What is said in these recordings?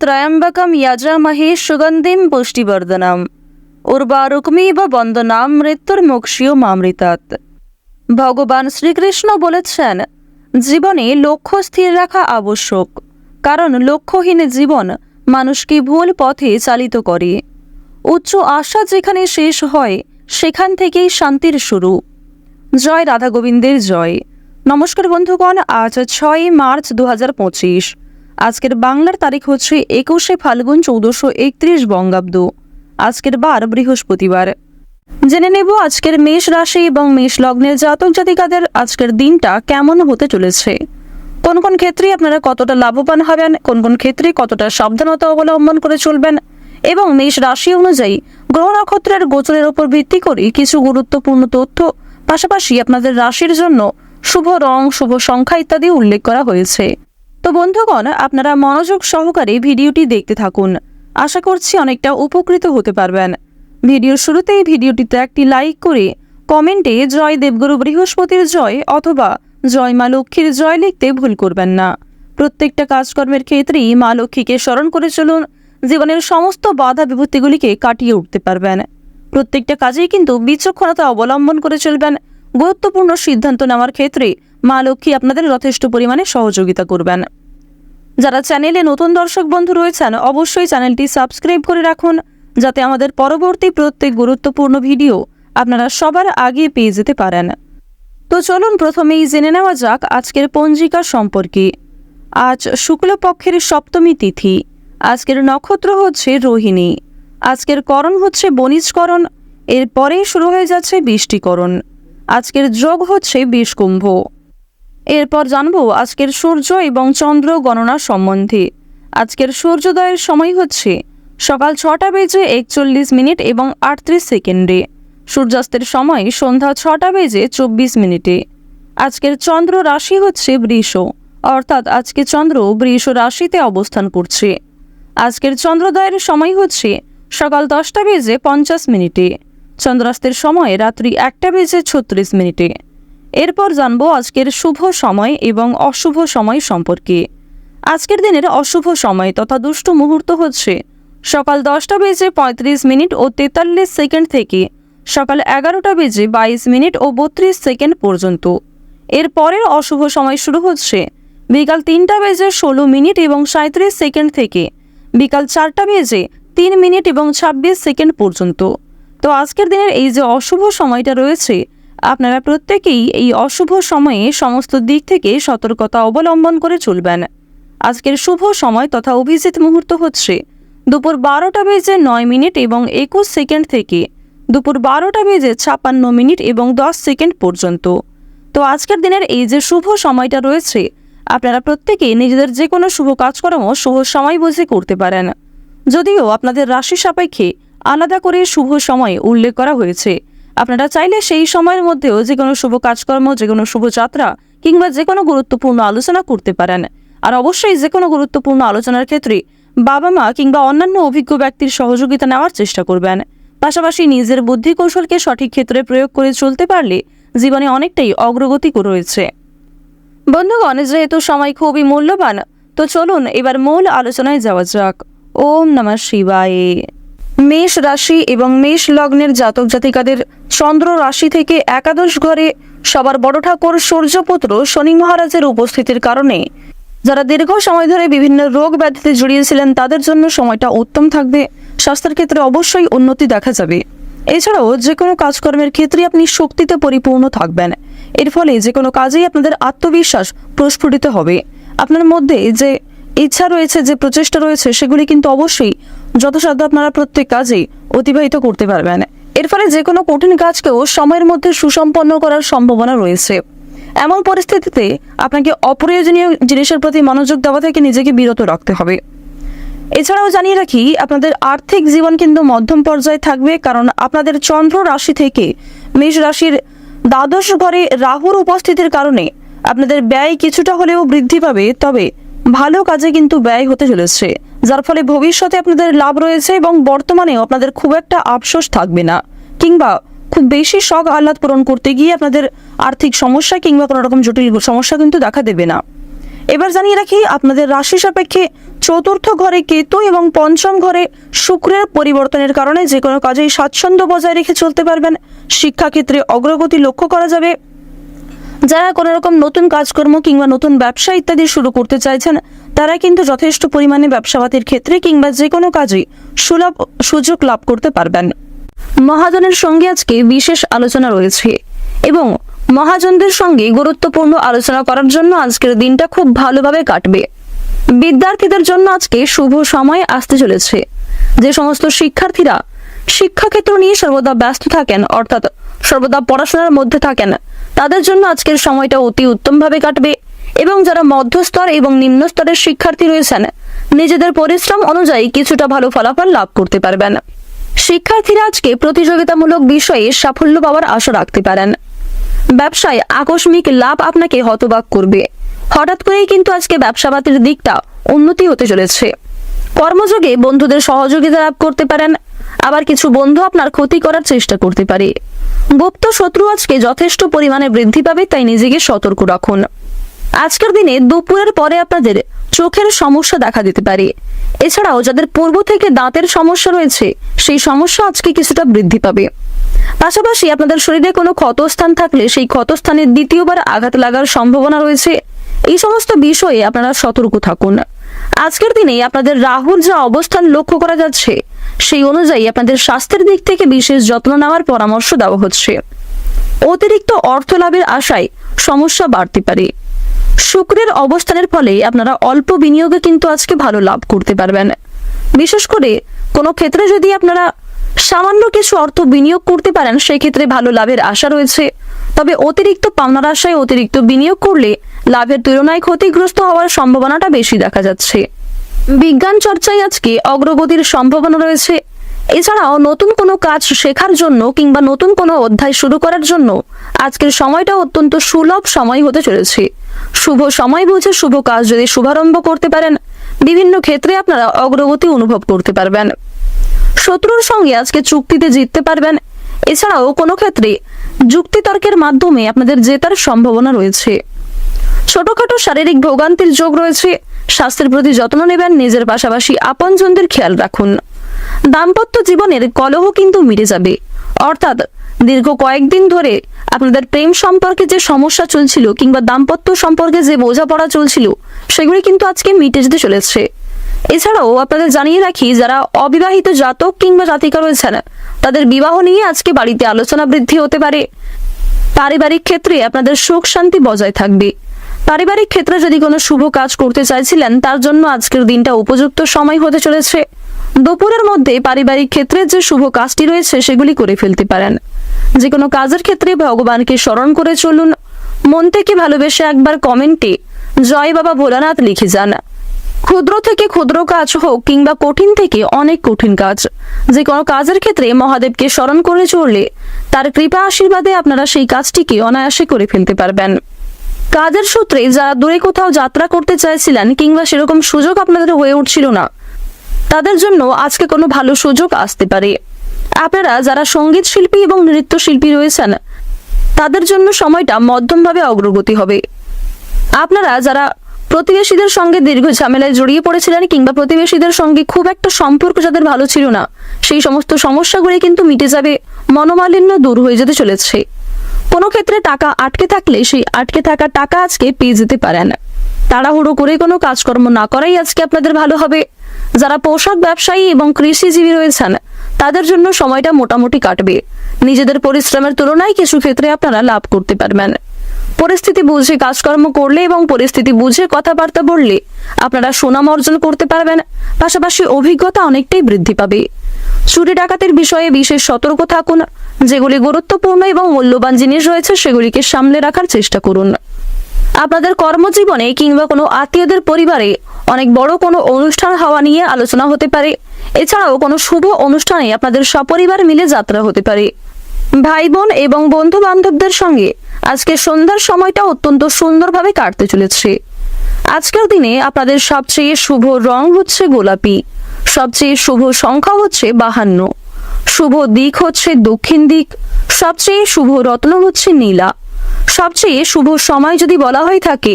ত্রয়ম্বকম যজামহে সুগন্ধিম পুষ্টিবর্ধনম উর্বারুকমিব বন্দনাম মৃত্যুর মোক্ষীয় মামৃতাত ভগবান শ্রীকৃষ্ণ বলেছেন জীবনে লক্ষ্য স্থির রাখা আবশ্যক কারণ লক্ষ্যহীন জীবন মানুষকে ভুল পথে চালিত করে উচ্চ আশা যেখানে শেষ হয় সেখান থেকেই শান্তির শুরু জয় রাধা গোবিন্দের জয় নমস্কার বন্ধুগণ আজ ছয় মার্চ দু পঁচিশ আজকের বাংলার তারিখ হচ্ছে একুশে ফাল্গুন চৌদ্দশো একত্রিশ বঙ্গাব্দ। আজকের বার বৃহস্পতিবার। জেনে নেব আজকের মেষ রাশি এবং মেষ লগ্নের জাতক জাতিকাদের আজকের দিনটা কেমন হতে চলেছে। কোন কোন ক্ষেত্রে আপনারা কতটা লাভবান হবেন, কোন কোন ক্ষেত্রে কতটা সাবধানতা অবলম্বন করে চলবেন এবং মেষ রাশি অনুযায়ী গ্রহ নক্ষত্রের গোচরের উপর ভিত্তি করে কিছু গুরুত্বপূর্ণ তথ্য, পাশাপাশি আপনাদের রাশির জন্য শুভ রং, শুভ সংখ্যা ইত্যাদি উল্লেখ করা হয়েছে। তো বন্ধুগণ, আপনারা মনোযোগ সহকারে ভিডিওটি দেখতে থাকুন। আশা করছি অনেকটা উপকৃত হতে পারবেন। ভিডিওর শুরুতেই ভিডিওটিতে একটি লাইক করে কমেন্টে জয় দেবগুরু বৃহস্পতির জয় অথবা জয় মা লক্ষ্মীর জয় লিখতে ভুল করবেন না। প্রত্যেকটা কাজকর্মের ক্ষেত্রেই মা লক্ষ্মীকে স্মরণ করে চলুন, জীবনের সমস্ত বাধা বিপত্তিগুলিকে কাটিয়ে উঠতে পারবেন। প্রত্যেকটা কাজেই কিন্তু বিচক্ষণতা অবলম্বন করে চলবেন। গুরুত্বপূর্ণ সিদ্ধান্ত নেওয়ার ক্ষেত্রে মা লক্ষ্মী আপনাদের যথেষ্ট পরিমাণে সহযোগিতা করবেন। যারা চ্যানেলে নতুন দর্শক বন্ধু রয়েছেন, অবশ্যই চ্যানেলটি সাবস্ক্রাইব করে রাখুন, যাতে আমাদের পরবর্তী প্রত্যেক গুরুত্বপূর্ণ ভিডিও আপনারা সবার আগে পেয়ে যেতে পারেন। তো চলুন প্রথমেই জেনে নেওয়া যাক আজকের পঞ্জিকা সম্পর্কে। আজ শুক্লপক্ষের সপ্তমী তিথি। আজকের নক্ষত্র হচ্ছে রোহিণী। আজকের করণ হচ্ছে বণিজকরণ। এরপরেই শুরু হয়ে যাচ্ছে বৃষ্টিকরণ। আজকের যোগ হচ্ছে বিষকুম্ভ। এরপর জানব আজকের সূর্য এবং চন্দ্র গণনা সম্বন্ধে। আজকের সূর্যোদয়ের সময় হচ্ছে সকাল ছটা বেজে একচল্লিশ মিনিট এবং আটত্রিশ সেকেন্ডে। সূর্যাস্তের সময় সন্ধ্যা ছটা বেজে চব্বিশ মিনিটে। আজকের চন্দ্র রাশি হচ্ছে বৃষ, অর্থাৎ আজকে চন্দ্র বৃষ রাশিতে অবস্থান করছে। আজকের চন্দ্রোদয়ের সময় হচ্ছে সকাল দশটা বেজে পঞ্চাশ মিনিটে। চন্দ্রাস্তের সময় রাত্রি একটা বেজে ছত্রিশ মিনিটে। এরপর জানব আজকের শুভ সময় এবং অশুভ সময় সম্পর্কে। আজকের দিনের অশুভ সময় তথা দুষ্ট মুহূর্ত হচ্ছে সকাল দশটা বেজে পঁয়ত্রিশ মিনিট ও তেতাল্লিশ সেকেন্ড থেকে সকাল এগারোটা বেজে বাইশ মিনিট ও বত্রিশ সেকেন্ড পর্যন্ত। এর পরের অশুভ সময় শুরু হচ্ছে বিকাল তিনটা বেজে ষোলো মিনিট এবং সাঁত্রিশ সেকেন্ড থেকে বিকাল চারটা বেজে তিন মিনিট এবং ছাব্বিশ সেকেন্ড পর্যন্ত। তো আজকের দিনের এই যে অশুভ সময়টা রয়েছে আপনারা প্রত্যেকেই এই অশুভ সময়ে সমস্ত দিক থেকে সতর্কতা অবলম্বন করে চলবেন। আজকের শুভ সময় তথা অভিজিৎ মুহূর্ত হচ্ছে দুপুর বারোটা বেজে নয় মিনিট এবং একুশ সেকেন্ড থেকে দুপুর বারোটা বেজে ছাপ্পান্ন মিনিট এবং দশ সেকেন্ড পর্যন্ত। তো আজকের দিনের এই যে শুভ সময়টা রয়েছে, আপনারা প্রত্যেকেই নিজেদের যে কোনো শুভ কাজকর্ম শুভ সময় বুঝে করতে পারেন। যদিও আপনাদের রাশি সাপেক্ষে আলাদা করে শুভ সময় উল্লেখ করা হয়েছে আপনারা চাইলে সেই সময়ের মধ্যেও যে কোনো শুভ কাজকর্ম, যে কোনো শুভ যাত্রা কিংবা যে কোনো গুরুত্বপূর্ণ আলোচনা করতে পারেন। আর অবশ্যই যে কোনো গুরুত্বপূর্ণ আলোচনার ক্ষেত্রে বাবা মা কিংবা অন্যান্য অভিজ্ঞ ব্যক্তির সহযোগিতা নেওয়ার চেষ্টা করবেন। পাশাপাশি নিজের বুদ্ধি কৌশলকে সঠিক ক্ষেত্রে প্রয়োগ করে চলতে পারলে জীবনে অনেকটাই অগ্রগতি রয়েছে। বন্ধুগণ, যেহেতু সময় খুবই মূল্যবান, তো চলুন এবার মূল আলোচনায় যাওয়া যাক। ওম নমঃ শিবায়। মেষ রাশি এবং মেষ লগ্নের জাতক জাতিকাদের চন্দ্র রাশি থেকে একাদশ ঘরে সবার বড় ঠাকুর সূর্যপুত্র শনি মহারাজের উপস্থিতির কারণে। যারা দীর্ঘ সময় ধরে বিভিন্ন রোগ ব্যাধিতে জড়িয়েছিলেন, তাদের জন্য সময়টা উত্তম থাকবে। স্বাস্থ্যের ক্ষেত্রে অবশ্যই উন্নতি দেখা যাবে। এছাড়াও যে কোনো কাজকর্মের ক্ষেত্রে আপনি শক্তিতে পরিপূর্ণ থাকবেন। এর ফলে যে কোনো কাজেই আপনাদের আত্মবিশ্বাস প্রস্ফুটিত হবে। আপনার মধ্যে যে ইচ্ছা রয়েছে যে প্রচেষ্টা রয়েছে, সেগুলি কিন্তু অবশ্যই যথাসাধ্য আপনারা প্রত্যেক কাজেই অতিবাহিত করতে পারবেন। এর ফলে যে কোনো কঠিন কাজকেও সময়ের মধ্যে সুসম্পন্ন করার সম্ভাবনা রয়েছে। এমন পরিস্থিতিতে আপনাকে অপ্রয়োজনীয় জিনিসের প্রতি মনোযোগ দেওয়া থেকে নিজেকে বিরত রাখতে হবে। এছাড়াও জানিয়ে রাখি, আপনাদের আর্থিক জীবন কিন্তু মধ্যম পর্যায়ে থাকবে, কারণ আপনাদের চন্দ্র রাশি থেকে মেষ রাশির দ্বাদশ ঘরে রাহুর উপস্থিতির কারণে আপনাদের ব্যয় কিছুটা হলেও বৃদ্ধি পাবে। তবে ভালো কাজে কিন্তু ব্যয় হতে চলেছে, যার ফলে ভবিষ্যতে আপনাদের লাভ রয়েছে এবং বর্তমানেও আপনাদের খুব একটা আফসোস থাকবে না। কিংবা খুব বেশি শখ আহ্লাদ পূরণ করতে গিয়ে আপনাদের আর্থিক সমস্যা কিংবা কোনো রকম জটিল সমস্যা কিন্তু দেখা দেবে না। এবার জানিয়ে রাখি, আপনাদের রাশি সাপেক্ষে চতুর্থ ঘরে কেতু এবং পঞ্চম ঘরে শুক্রের পরিবর্তনের কারণে যে কোনো কাজেই স্বাচ্ছন্দ্য বজায় রেখে চলতে পারবেন। শিক্ষাক্ষেত্রে অগ্রগতি লক্ষ্য করা যাবে। যারা কোনো রকম নতুন কাজকর্ম কিংবা নতুন ব্যবসা ইত্যাদি শুরু করতে চাইছেন, তারা কিন্তু যথেষ্ট পরিমাণে ব্যবসাপাতির ক্ষেত্রে কিংবা যে কোনো কাজে সুলভ সুযোগ লাভ করতে পারবেন। মহাজনের সঙ্গে আজকে বিশেষ আলোচনা রয়েছে এবং মহাজনদের সঙ্গে গুরুত্বপূর্ণ আলোচনা করার জন্য আজকের দিনটা খুব ভালোভাবে কাটবে। বিদ্যার্থীদের জন্য আজকে শুভ সময় আসতে চলেছে। যে সমস্ত শিক্ষার্থীরা শিক্ষাক্ষেত্র নিয়ে সর্বদা ব্যস্ত থাকেন, অর্থাৎ সর্বদা পড়াশোনার মধ্যে থাকেন। তাদের জন্য আজকের সময়টা অতি উত্তমভাবে কাটবে এবং যারা মধ্যস্তর এবং নিম্ন স্তরের শিক্ষার্থী রয়েছেন, নিজেদের পরিশ্রম অনুযায়ী কিছুটা ভালো ফলাফল লাভ করতে পারবেন। শিক্ষার্থীরা আজকে প্রতিযোগিতামূলক বিষয়ে সাফল্য পাওয়ার আশা রাখতে পারেন। ব্যবসায় আকস্মিক লাভ আপনাকে হতবাক করবে। হঠাৎ করেই কিন্তু আজকে ব্যবসাপাতির দিকটা উন্নতি হতে চলেছে। কর্মযোগে বন্ধুদের সহযোগিতা লাভ করতে পারেন আবার কিছু বন্ধু আপনার ক্ষতি করার চেষ্টা করতে পারে। গুপ্ত শত্রু আজকে যথেষ্ট পরিমাণে বৃদ্ধি পাবে, তাই নিজেকে সতর্ক রাখুন। আজকের দিনে দুপুরের পরে আপনাদের চোখের সমস্যা দেখা দিতে পারে। এছাড়াও যাদের পূর্ব থেকে দাঁতের সমস্যা রয়েছে, সেই সমস্যা আজকে কিছুটা বৃদ্ধি পাবে। পাশাপাশি আপনাদের শরীরে কোনো ক্ষতস্থান থাকলে সেই ক্ষতস্থানে দ্বিতীয়বার আঘাত লাগার সম্ভাবনা রয়েছে। এই সমস্ত বিষয়ে আপনারা সতর্ক থাকুন। আজকের দিনে আপনাদের রাহুর যা অবস্থান লক্ষ্য করা যাচ্ছে, সেই অনুযায়ী আপনাদের স্বাস্থ্যের দিক থেকে বিশেষ যত্ন নেওয়ার পরামর্শ দেওয়া হচ্ছে। অতিরিক্ত অর্থ লাভের আশায় সমস্যা বাড়তে পারে। শুক্রের অবস্থানের ফলে আপনারা অল্প বিনিয়োগে কিন্তু আজকে ভালো লাভ করতে পারবেন। বিশেষ করে কোনো ক্ষেত্রে যদি আপনারা সামান্য কিছু অর্থ বিনিয়োগ করতে পারেন, সেই ক্ষেত্রে ভালো লাভের আশা রয়েছে। তবে অতিরিক্ত পাওনার আশায় অতিরিক্ত বিনিয়োগ করলে লাভের তুলনায় ক্ষতিগ্রস্ত হওয়ার সম্ভাবনাটা বেশি দেখা যাচ্ছে। বিজ্ঞান চর্চায় আজকে অগ্রগতির সম্ভাবনা রয়েছে। এছাড়াও নতুন কোনো কাজ শেখার জন্য কিংবা নতুন কোনো অধ্যায় শুরু করার জন্য আজকের সময়টা অত্যন্ত সুলভ সময় হতে চলেছে। শুভ সময় বুঝে শুভ কাজ যদি শুভারম্ভ করতে পারেন। বিভিন্ন ক্ষেত্রে আপনারা অগ্রগতি অনুভব করতে পারবেন। শত্রুর সঙ্গে আজকে চুক্তিতে জিততে পারবেন। এছাড়াও কোনো ক্ষেত্রে যুক্তিতর্কের মাধ্যমে আপনাদের জেতার সম্ভাবনা রয়েছে। ছোটখাটো শারীরিক ভোগান্তির যোগ রয়েছে। স্বাস্থ্যের প্রতি যত্ন নেবেন, নিজের পাশাপাশি আপনজনদের খেয়াল রাখুন। দাম্পত্য জীবনের কলহ কিন্তু মিটে যাবে। অর্থাৎ দীর্ঘ কয়েকদিন ধরে আপনাদের প্রেম সম্পর্কে যে সমস্যা চলছিল কিংবা দাম্পত্য সম্পর্কে যে বোঝাপড়া চলছিল, সেগুলি কিন্তু আজকে মিটে যেতে চলেছে। এছাড়াও আপনাদের জানিয়ে রাখি, যারা অবিবাহিত জাতক কিংবা জাতিকা রয়েছেন, তাদের বিবাহ নিয়ে আজকে বাড়িতে আলোচনা বৃদ্ধি হতে পারে। পারিবারিক ক্ষেত্রে আপনাদের সুখ শান্তি বজায় থাকবে। পারিবারিক ক্ষেত্রে যদি কোনো শুভ কাজ করতে চাইছিলেন, তার জন্য আজকের দিনটা উপযুক্ত সময় হতে চলেছে। দুপুরের মধ্যে পারিবারিক ক্ষেত্রে যে শুভ কাজটি রয়েছে, সেগুলি করে ফেলতে পারেন। যে কোনো কাজের ক্ষেত্রে ভগবানকে স্মরণ করে চলুন। মন থেকে ভালোবেসে একবার কমেন্টে জয় বাবা ভোলানাথ লিখে যান। ক্ষুদ্র থেকে ক্ষুদ্র কাজ হোক কিংবা কঠিন থেকে অনেক কঠিন কাজ যে কোনো কাজের ক্ষেত্রে মহাদেবকে স্মরণ করে চললে তার কৃপা আশীর্বাদে আপনারা সেই কাজটিকে অনায়াসে করে ফেলতে পারবেন। কাজের সূত্রে যারা দূরে কোথাও যাত্রা করতে চাইছিলেন কিংবা সেরকম সুযোগ আপনাদের হয়ে উঠছিল না, তাদের জন্য আজকে কোনো ভালো সুযোগ আসতে পারে। আপনারা যারা সংগীত শিল্পী এবং নৃত্যশিল্পী রয়েছেন, তাদের জন্য সময়টা মধ্যমভাবে অগ্রগতি হবে। আপনারা যারা প্রতিবেশীদের সঙ্গে দীর্ঘ ঝামেলায় জড়িয়ে পড়েছিলেন কিংবা প্রতিবেশীদের সঙ্গে খুব একটা সম্পর্ক যাদের ভালো ছিল না, সেই সমস্ত সমস্যাগুলি কিন্তু মিটে যাবে, মনোমালিন্য দূর হয়ে যেতে চলেছে। কোনো ক্ষেত্রে টাকা আটকে থাকলে সেই আটকে থাকা টাকা আজকে পেয়ে যেতে পারেন। তাড়াহুড়ো করে কোনো কাজকর্ম না করাই আজকে আপনাদের ভালো হবে। যারা পোশাক ব্যবসায়ী এবং কৃষিজীবী রয়েছেন, তাদের জন্য সময়টা মোটামুটি কাটবে। নিজেদের পরিশ্রমের তুলনায় কিছু ক্ষেত্রে আপনারা লাভ করতে পারবেন। পরিস্থিতি বুঝে কাজকর্ম করলে এবং পরিস্থিতি বুঝে কথাবার্তা বললে আপনারা সুনাম অর্জন করতে পারবেন। পাশাপাশি অভিজ্ঞতা অনেকটাই বৃদ্ধি পাবে। চুরি ডাকাতের বিষয়ে বিশেষ সতর্ক থাকুন। যেগুলি গুরুত্বপূর্ণ এবং মূল্যবান জিনিস রয়েছে, সেগুলিকে সামলে রাখার চেষ্টা করুন। আপনাদের কর্মজীবনে কিংবা কোনো আত্মীয়দের পরিবারে অনেক বড় কোনো অনুষ্ঠান হওয়া নিয়ে আলোচনা হতে পারে। এছাড়াও কোনো শুভ অনুষ্ঠানে আপনাদের সপরিবার মিলে যাত্রা হতে পারে। ভাই বোন এবং বন্ধু বান্ধবদের সঙ্গে আজকে সন্ধ্যার সময়টা অত্যন্ত সুন্দরভাবে কাটতে চলেছে। আজকের দিনে আপনাদের সবচেয়ে শুভ রং হচ্ছে গোলাপি। সবচেয়ে শুভ সংখ্যা হচ্ছে বাহান্ন। শুভ দিক হচ্ছে দক্ষিণ দিক, সবচেয়ে শুভ রত্ন হচ্ছে নীলা। সবচেয়ে শুভ সময় যদি বলা হয়ে থাকে,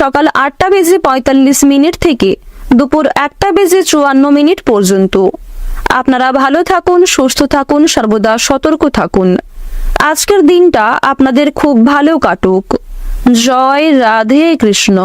সকাল আটটা বেজে পঁয়তাল্লিশ মিনিট থেকে দুপুর একটা বেজে চুয়ান্ন মিনিট পর্যন্ত। আপনারা ভালো থাকুন, সুস্থ থাকুন, সর্বদা সতর্ক থাকুন। আজকের দিনটা আপনাদের খুব ভালো কাটুক। জয় রাধে কৃষ্ণ।